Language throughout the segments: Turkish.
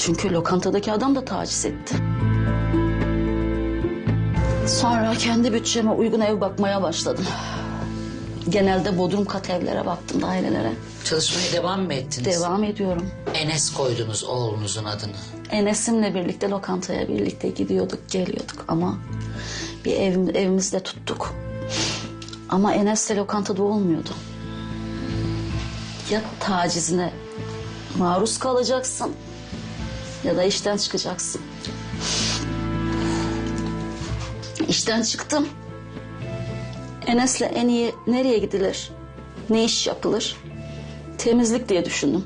Çünkü lokantadaki adam da taciz etti. Sonra kendi bütçeme uygun ev bakmaya başladım. Genelde bodrum kat evlere baktım dairelere. Çalışmaya devam mı ettiniz? Devam ediyorum. Enes koydunuz oğlunuzun adını. Enes'imle birlikte lokantaya birlikte gidiyorduk, geliyorduk ama bir ev, evimizde tuttuk. Ama Enes de lokantada olmuyordu. Ya tacizine maruz kalacaksın ya da işten çıkacaksın. İşten çıktım. Enes'le en iyi nereye gidilir? Ne iş yapılır? Temizlik diye düşündüm.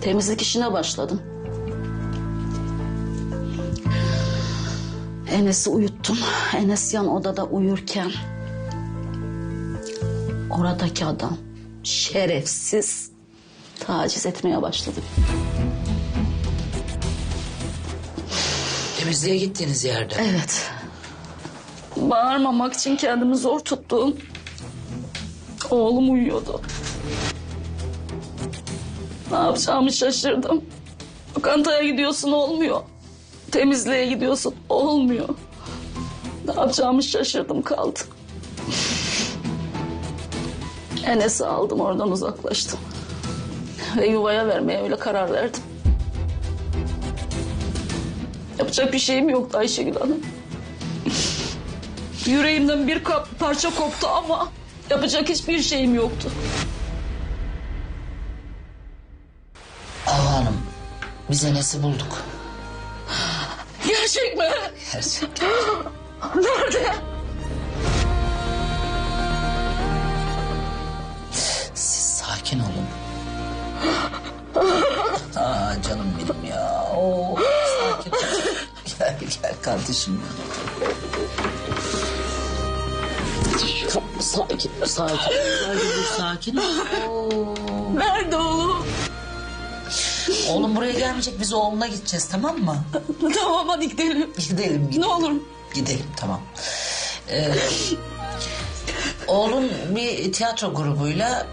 Temizlik işine başladım. Enes'i uyuttum. Enes yan odada uyurken oradaki adam şerefsiz taciz etmeye başladı. Temizliğe gittiğiniz yerde. Evet. Bağırmamak için kendimi zor tuttum. Oğlum uyuyordu. Ne yapacağımı şaşırdım. Lokantaya gidiyorsun olmuyor. Temizliğe gidiyorsun olmuyor. Ne yapacağımı şaşırdım kaldım. Enes'i aldım oradan uzaklaştım. Ve yuvaya vermeye öyle karar verdim. Yapacak bir şeyim yoktu Ayşegül Hanım. Yüreğimden bir kap parça koptu ama yapacak hiçbir şeyim yoktu. Hava Hanım biz Enes'i bulduk. Gerçek mi? Gerçekten. Nerede? Sakin olun. Aa, canım benim ya. Oo, sakin ol. Gel gel kardeşim. Sakin, sakin. Sakin ol. Sakin. Oo. Nerede oğlum? Oğlum buraya gelmeyecek biz oğluna gideceğiz tamam mı? tamam hadi gidelim. Gidelim gidelim. Ne olur. Gidelim tamam. Ee, oğlum bir tiyatro grubuyla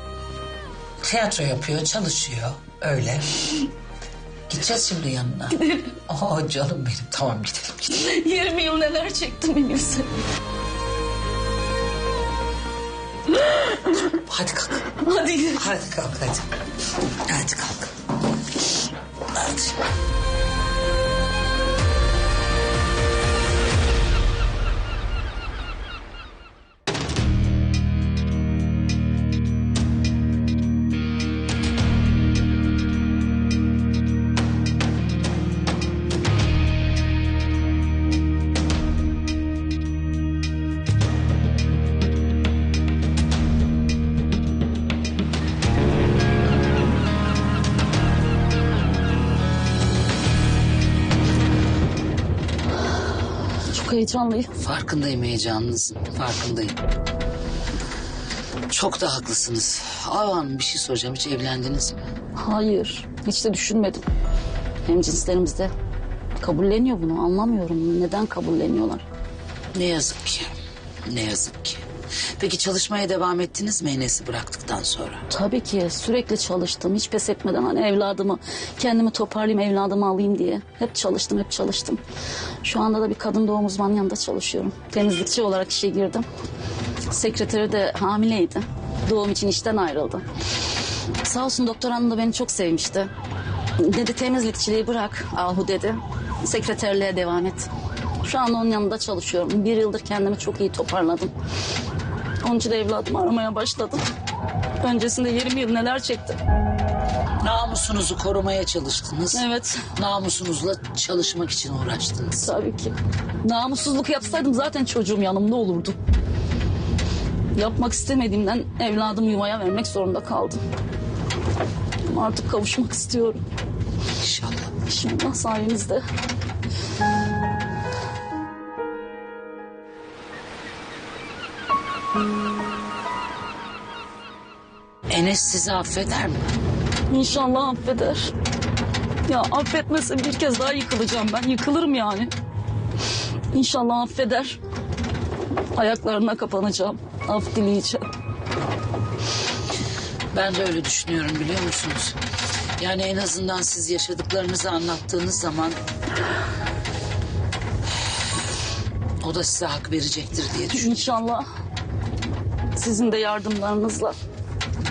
tiyatro yapıyor, çalışıyor. Öyle. Gideceğiz şimdi yanına. Gidelim. Oh canım benim. Tamam gidelim. gidelim. 20 yıl neler çektim bir bilsen. Hadi kalk. Hadi gidelim. Hadi kalk hadi. Hadi kalk. Hadi. Çok heyecanlıyım. Farkındayım heyecanınızın. Farkındayım. Çok da haklısınız. Avan bir şey soracağım. Hiç evlendiniz mi? Hayır, hiç de düşünmedim. Hem cinslerimizde kabulleniyor bunu anlamıyorum. Neden kabulleniyorlar? Ne yazık ki. Ne yazık ki. Peki çalışmaya devam ettiniz mi Enes'i bıraktıktan sonra? Tabii ki sürekli çalıştım. Hiç pes etmeden hani evladımı kendimi toparlayayım evladımı alayım diye. Hep çalıştım hep çalıştım. Şu anda da bir kadın doğum uzmanı yanında çalışıyorum. Temizlikçi olarak işe girdim. Sekreteri de hamileydi. Doğum için işten ayrıldı. Sağ olsun doktor hanım da beni çok sevmişti. Dedi temizlikçiliği bırak Ahu dedi. Sekreterliğe devam et. Şu anda onun yanında çalışıyorum. Bir yıldır kendimi çok iyi toparladım. Onun için de evladımı aramaya başladım. Öncesinde 20 yıl neler çektim. Namusunuzu korumaya çalıştınız. Evet Namusunuzla çalışmak için uğraştınız. tabii ki. Namussuzluk yapsaydım zaten çocuğum yanımda olurdu. Yapmak istemediğimden evladımı yuvaya vermek zorunda kaldım. Ama artık kavuşmak istiyorum. İnşallah. İnşallah sayenizde. Enes sizi affeder mi? İnşallah affeder. Ya affetmese bir kez daha yıkılacağım ben. Yıkılırım yani. İnşallah affeder. Ayaklarına kapanacağım. Af dileyeceğim. Ben de öyle düşünüyorum biliyor musunuz? Yani en azından siz yaşadıklarınızı anlattığınız zaman... ...o da size hak verecektir diye düşünüyorum. İnşallah sizin de yardımlarınızla.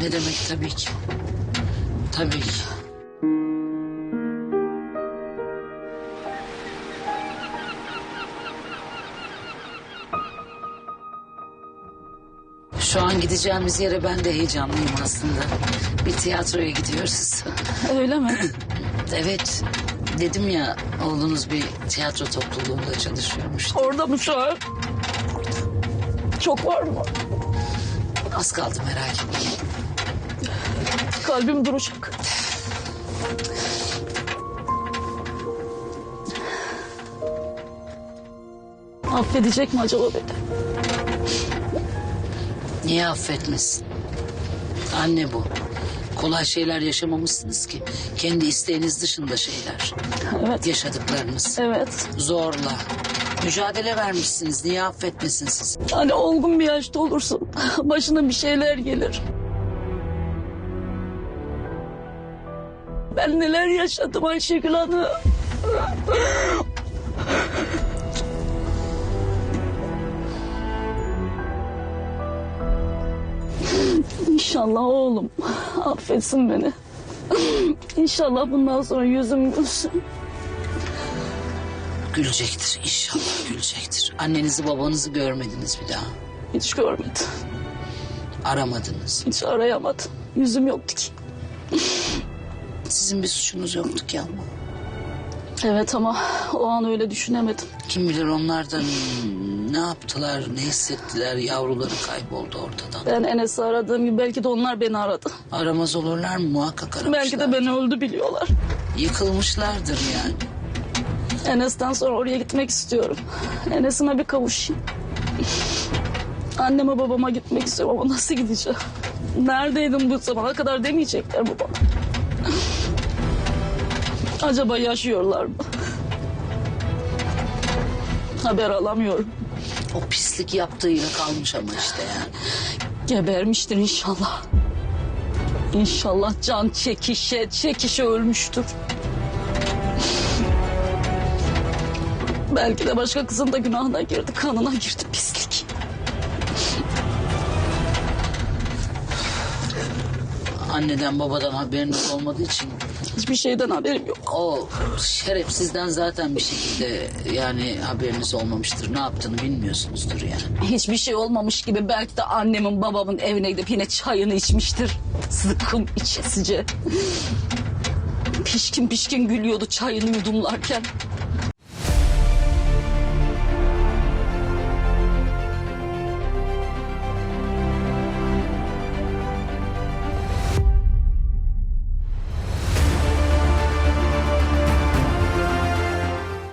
Ne demek tabii ki. Tabii ki. Şu an gideceğimiz yere ben de heyecanlıyım aslında. Bir tiyatroya gidiyoruz. Öyle mi? evet. Dedim ya oğlunuz bir tiyatro topluluğunda çalışıyormuş. Orada mı şu an? Çok var mı? Az kaldı etmeyin. Kalbim duracak. Affedecek mi acaba beni? Niye affetmesin? Anne bu. Kolay şeyler yaşamamışsınız ki. Kendi isteğiniz dışında şeyler. Evet. Yaşadıklarınız. Evet. Zorla. Mücadele vermişsiniz. Niye affetmesin siz? Hani olgun bir yaşta olursun. Başına bir şeyler gelir. Ben neler yaşadım Ayşegül Hanım. İnşallah oğlum affetsin beni. İnşallah bundan sonra yüzüm gülsün. Gülecektir. İnşallah gülecektir. Annenizi babanızı görmediniz bir daha. Hiç görmedi. Aramadınız. Hiç arayamadı. Yüzüm yoktu ki. Sizin bir suçunuz yoktu ki ama. Evet ama o an öyle düşünemedim. Kim bilir onlar da ne yaptılar, ne hissettiler. Yavruları kayboldu ortadan. Ben Enes'i aradığım gibi belki de onlar beni aradı. Aramaz olurlar mı? Muhakkak aramışlar. Belki de beni öldü biliyorlar. Yıkılmışlardır yani. Enes'ten sonra oraya gitmek istiyorum. Enes'ime bir kavuşayım. Anneme babama gitmek istiyorum ama nasıl gideceğim? Neredeydin bu zamana kadar demeyecekler bu bana. Acaba yaşıyorlar mı? Haber alamıyorum. O pislik yaptığıyla kalmış ama işte yani. Gebermiştir inşallah. İnşallah can çekişe çekişe ölmüştür. Belki de başka kızın da günahına girdi, kanına girdi pislik. Anneden babadan haberiniz olmadığı için Hiçbir şeyden haberim yok. o şerefsizden zaten bir şekilde yani haberiniz olmamıştır. Ne yaptığını bilmiyorsunuzdur yani. Hiçbir şey olmamış gibi belki de annemin babamın evine gidip yine çayını içmiştir. Zıkkım içesice. Pişkin pişkin gülüyordu çayını yudumlarken.